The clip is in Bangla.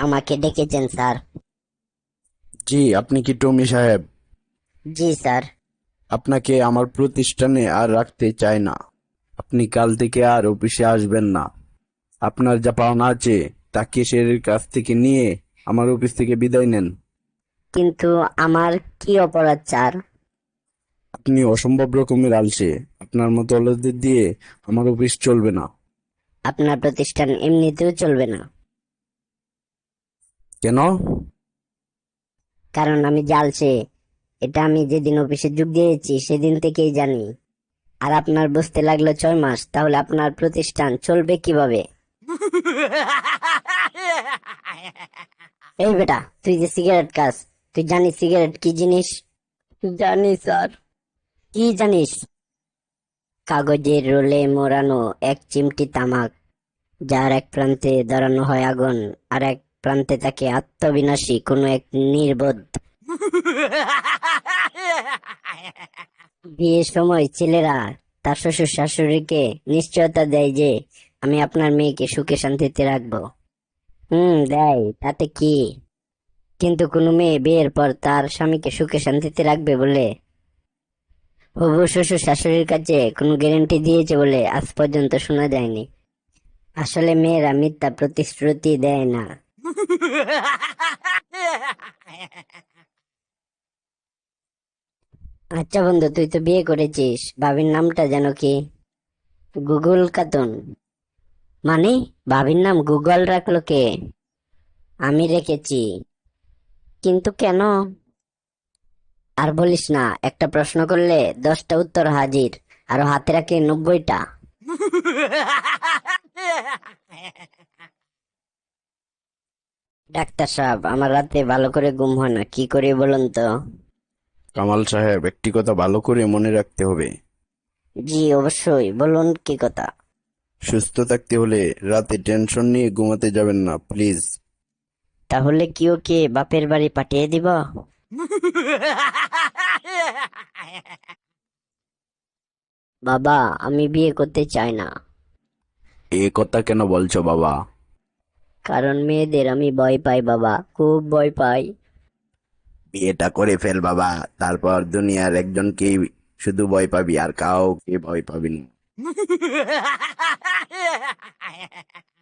আমাকে ডেকেছেন স্যার। জি আপনি কি টমি সাহেব? জি স্যার। আপনাকে আমার প্রতিষ্ঠানে আর রাখতে চাই না। আপনি কাল থেকে আর অফিসে আসবেন না। আপনার যা পাওনা আছে তা কেশের কাছ থেকে নিয়ে আমার অফিস থেকে বিদায় নেন। কিন্তু আমার কি অপরাধ স্যার? আপনি অসম্ভব রকমের আলসে। আপনার মতো অলদের দিয়ে আমার অফিস চলবে না। আপনার প্রতিষ্ঠান এমনিতেও চলবে না। কেন? কারণ আমি জালসে এটা আমি যেদিন অফিসে যোগ দিয়েছি, সেদিন থেকেই জানি। আর আপনার বুঝতে লাগল ছয় মাস, তাহলে আপনার প্রতিষ্ঠান চলবে কীভাবে? এই বেটা, তুই যে সিগারেট খাস, তুই জানিস সিগারেট কি জিনিস? জানি, স্যার। কি জানিস? কাগজের রোলে মোড়ানো এক চিমটি তামাক, যার এক প্রান্তে দাঁড়ানো হয় আগুন, আর এক প্রান্তে তাকে আত্মবিনাশী কোনো এক নির্বোধ। বিয়ের সময় ছেলেরা তার শ্বশুর শাশুড়িকে নিশ্চয়তা দেয় যে আমি আপনার মেয়েকে সুখে শান্তিতে রাখব। হুম, দেয়, তাতে কি? কিন্তু কোনো মেয়ে বিয়ের পর তার স্বামীকে সুখে শান্তিতে রাখবে বলে? হবু শ্বশুর শাশুড়ির কাছে কোনো গ্যারেন্টি দিয়েছে বলে আজ পর্যন্ত শোনা যায়নি। আসলে মেয়েরা মিথ্যা প্রতিশ্রুতি দেয় না। আচ্ছা বন্ধু, তুই তো বিয়ে করেছিস। ভাবির নামটা যেন কি? গুগল কাতুন মানে ভাবির নাম গুগল রাখল কে? আমি রেখেছি। কিন্তু কেন? আর বলিস না, একটা প্রশ্ন করলে দশটা উত্তর হাজির, আর হাতে রাখে নব্বইটা। ডাক্তার সাহেব আমার রাতে ভালো করে ঘুম হয় না। কি করি বলুন তো? কামাল সাহেব একটি কথা ভালো করে মনে রাখতে হবে। জি অবশ্যই। বলুন কি কথা? সুস্থ থাকতে হলে রাতে টেনশন নিয়ে ঘুমাতে যাবেন না প্লিজ। তাহলে কি ওকে বাপের বাড়ি পাঠিয়ে দিব? বাবা আমি বিয়ে করতে চাই না। এ কথা কেন বলছো বাবা? কারণ মেয়েদের আমি ভয় পাই বাবা। খুব ভয় পাই। বিয়েটা করে ফেল বাবা। তারপর দুনিয়ার একজনকেই শুধু ভয় পাবি আর কাউকে ভয় পাবি না।